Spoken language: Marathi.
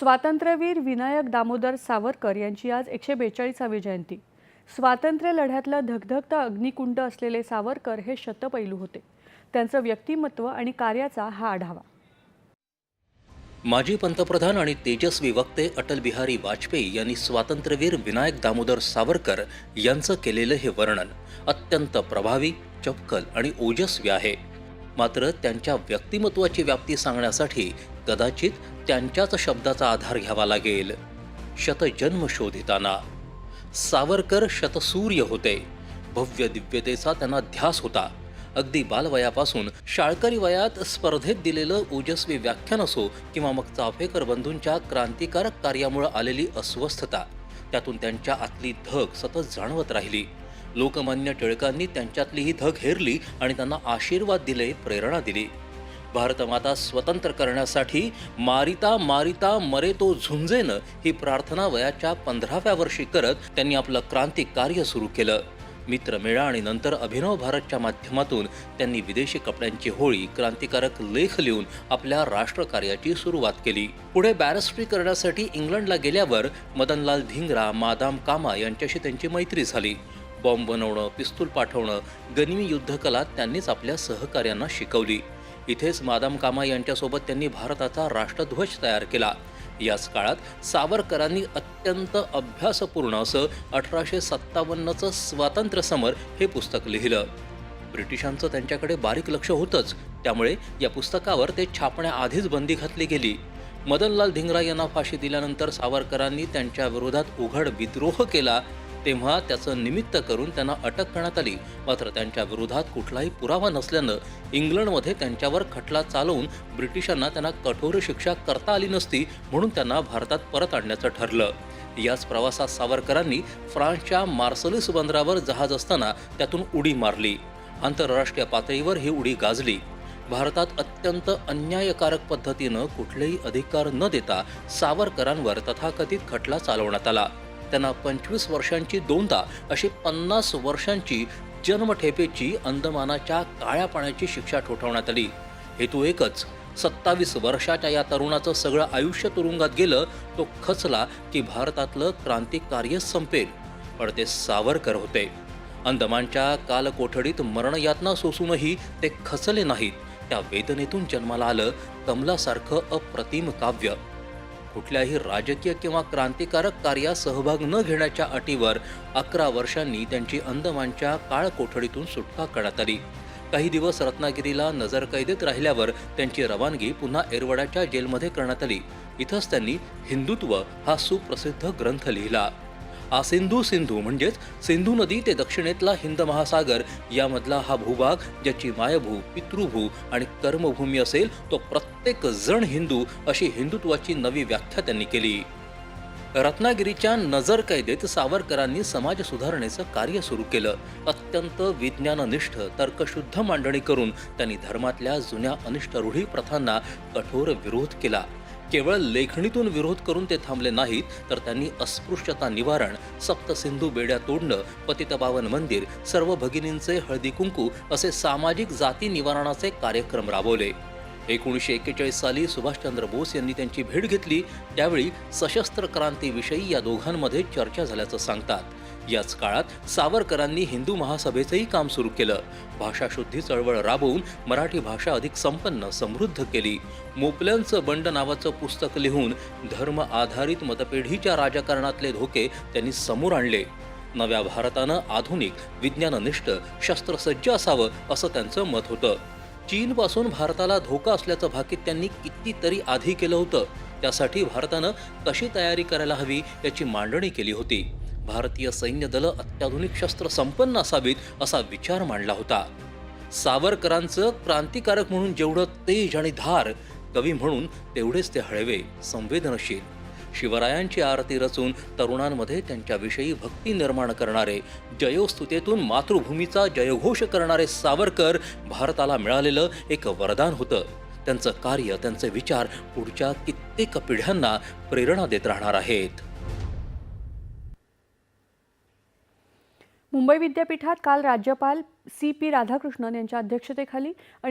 स्वातंत्र्यवीर विनायक दामोदर सावरकर यांची आज एकशे बेचाळीसावी जयंती. स्वातंत्र्य लढ्यातलं धगधगतं अग्निकुंड असलेले सावरकर हे शतपैलू होते. त्यांचं व्यक्तिमत्व आणि कार्याचा हा आढावा. माजी पंतप्रधान आणि तेजस्वी वक्ते अटल बिहारी वाजपेयी यांनी स्वातंत्र्यवीर विनायक दामोदर सावरकर यांचं केलेलं हे वर्णन अत्यंत प्रभावी चपकल आणि ओजस्वी आहे. मात्र त्यांच्या व्यक्तिमत्वाची व्याप्ती सांगण्यासाठी कदाचित त्यांच्याच शब्दाचा आधार घ्यावा लागेल. शतजन्म शोधिताना. सावरकर शतसूर्य होते. भव्य दिव्यतेचा त्यांना ध्यास होता. अगदी बालवयापासून शाळकरी वयात स्पर्धेत दिलेलं ओजस्वी व्याख्यान असो किंवा मग चाफेकर बंधूंच्या क्रांतिकारक कार्यामुळे आलेली अस्वस्थता त्यातून त्यांच्या आतली धग सतत जाणवत राहिली. लोकमान्य टिळकांनी त्यांच्यातली ही धग हेरली आणि त्यांना आशीर्वाद दिले प्रेरणा दिली. भारतमाता स्वतंत्र करण्यासाठी मारिता मारिता मरे तो झुंजेन ही प्रार्थना वयाच्या पंधराव्या वर्षी करत त्यांनी आपलं क्रांती कार्य सुरू केलं. मित्रमेळा आणि नंतर अभिनव भारतच्या माध्यमातून त्यांनी विदेशी कपड्यांची होळी क्रांतिकारक लेख लिहून आपल्या राष्ट्रकार्याची सुरुवात केली. पुढे बॅरिस्ट्री करण्यासाठी इंग्लंडला गेल्यावर मदनलाल धिंगरा मादाम कामा यांच्याशी त्यांची मैत्री झाली. बॉम्ब बनवणं पिस्तूल पाठवणं गनिमी युद्धकला त्यांनीच आपल्या सहकार्यांना शिकवली. इथेच मादाम कामा यांच्यासोबत त्यांनी भारताचा राष्ट्रध्वज तयार केला. याच काळात सावरकरांनी अत्यंत अभ्यासपूर्ण असं अठराशे सत्तावन्नचं स्वातंत्र्य समर हे पुस्तक लिहिलं. ब्रिटिशांचं त्यांच्याकडे बारीक लक्ष होतंच त्यामुळे या पुस्तकावर ते छापण्याआधीच बंदी घातली गेली. मदनलाल धिंगरा यांना फाशी दिल्यानंतर सावरकरांनी त्यांच्या विरोधात उघड विद्रोह केला. तेव्हा त्याचं निमित्त करून त्यांना अटक करण्यात आली. मात्र त्यांच्या विरोधात कुठलाही पुरावा नसल्यानं इंग्लंडमध्ये त्यांच्यावर खटला चालवून ब्रिटिशांना त्यांना कठोर शिक्षा करता आली नसती म्हणून त्यांना भारतात परत आणण्याचं ठरलं. याच प्रवासात सावरकरांनी फ्रान्सच्या मार्सलिस बंदरावर जहाज असताना त्यातून उडी मारली. आंतरराष्ट्रीय पातळीवर ही उडी गाजली. भारतात अत्यंत अन्यायकारक पद्धतीनं कुठलेही अधिकार न देता सावरकरांवर तथाकथित खटला चालवण्यात आला. त्यांना पंचवीस वर्षांची दोनदा अशी पन्नास वर्षांची जन्मठेपेची अंदमानाच्या काळ्या पाण्याची शिक्षा ठोठावण्यात आली. हेतू एकच सत्तावीस वर्षाच्या या तरुणाचं सगळं आयुष्य तुरुंगात गेलं तो खचला की भारतातलं क्रांतिकार्य संपेल. पण ते सावरकर होते. अंदमानच्या कालकोठडीत मरणयातना सोसूनही ते खचले नाहीत. त्या वेदनेतून जन्माला आलं कमलासारखं अप्रतिम काव्य. कुठल्याही राजकीय किंवा क्रांतिकारक कार्यात सहभाग न घेण्याच्या अटीवर अकरा वर्षांनी त्यांची अंदमानच्या काळ कोठडीतून सुटका करण्यात आली. काही दिवस रत्नागिरीला नजरकैदेत राहिल्यावर त्यांची रवानगी पुन्हा एरवडाच्या जेलमध्ये करण्यात आली. इथंच त्यांनी हिंदुत्व हा सुप्रसिद्ध ग्रंथ लिहिला. आसिंधू सिंधू म्हणजेच सिंधू नदी ते दक्षिणेतला हिंद महासागर. यामधला हा भूभाग ज्याची मायभू पितृभू आणि कर्मभूमी असेल तो प्रत्येक जण हिंदू अशी हिंदुत्वाची नवी व्याख्या त्यांनी केली. रत्नागिरीच्या नजर कैदेत सावरकरांनी समाज सुधारणेचं कार्य सुरू केलं. अत्यंत विज्ञाननिष्ठ तर्कशुद्ध मांडणी करून त्यांनी धर्मातल्या जुन्या अनिष्ट रूढी प्रथांना कठोर विरोध केला. केवळ लेखणीतून विरोध करून ते थांबले नाहीत तर त्यांनी अस्पृश्यता निवारण सप्तसिंधू बेड्या तोडणं पतितपावन मंदिर सर्व भगिनींचे हळदी कुंकू असे सामाजिक जाती निवारणाचे कार्यक्रम राबवले. एकोणीसशे एक्केचाळीस साली सुभाषचंद्र बोस यांनी त्यांची भेट घेतली त्यावेळी सशस्त्र क्रांतीविषयी या दोघांमध्ये चर्चा झाल्याचं सांगतात. याच काळात सावरकरांनी हिंदू महासभेचंही काम सुरू केलं. भाषाशुद्धी चळवळ राबवून मराठी भाषा अधिक संपन्न समृद्ध केली. मोपल्यांचं बंड नावाचं पुस्तक लिहून धर्म आधारित मतपेढीच्या राजकारणातले धोके त्यांनी समोर आणले. नव्या भारतानं आधुनिक विज्ञाननिष्ठ शस्त्रसज्ज असावं असं त्यांचं मत होतं. चीनपासून भारताला धोका असल्याचं भाकीत त्यांनी कितीतरी आधी केलं होतं. त्यासाठी भारतानं कशी तयारी करायला हवी याची मांडणी केली होती. भारतीय सैन्य दलं अत्याधुनिक शस्त्र संपन्न असावीत असा विचार मांडला होता. सावरकरांचं क्रांतिकारक म्हणून जेवढं तेज आणि धार कवी म्हणून तेवढेच ते हळवे संवेदनशील. शिवरायांची आरती रचून तरुणांमध्ये त्यांच्याविषयी भक्ती निर्माण करणारे जयोस्तुतेतून मातृभूमीचा जयघोष करणारे सावरकर भारताला मिळालेलं एक वरदान होतं. त्यांचं कार्य त्यांचे विचार पुढच्या कित्येक पिढ्यांना प्रेरणा देत राहणार आहेत. मुंबई विद्यापीठात काल राज्यपाल सी पी राधाकृष्णन यांच्या अध्यक्षतेखाली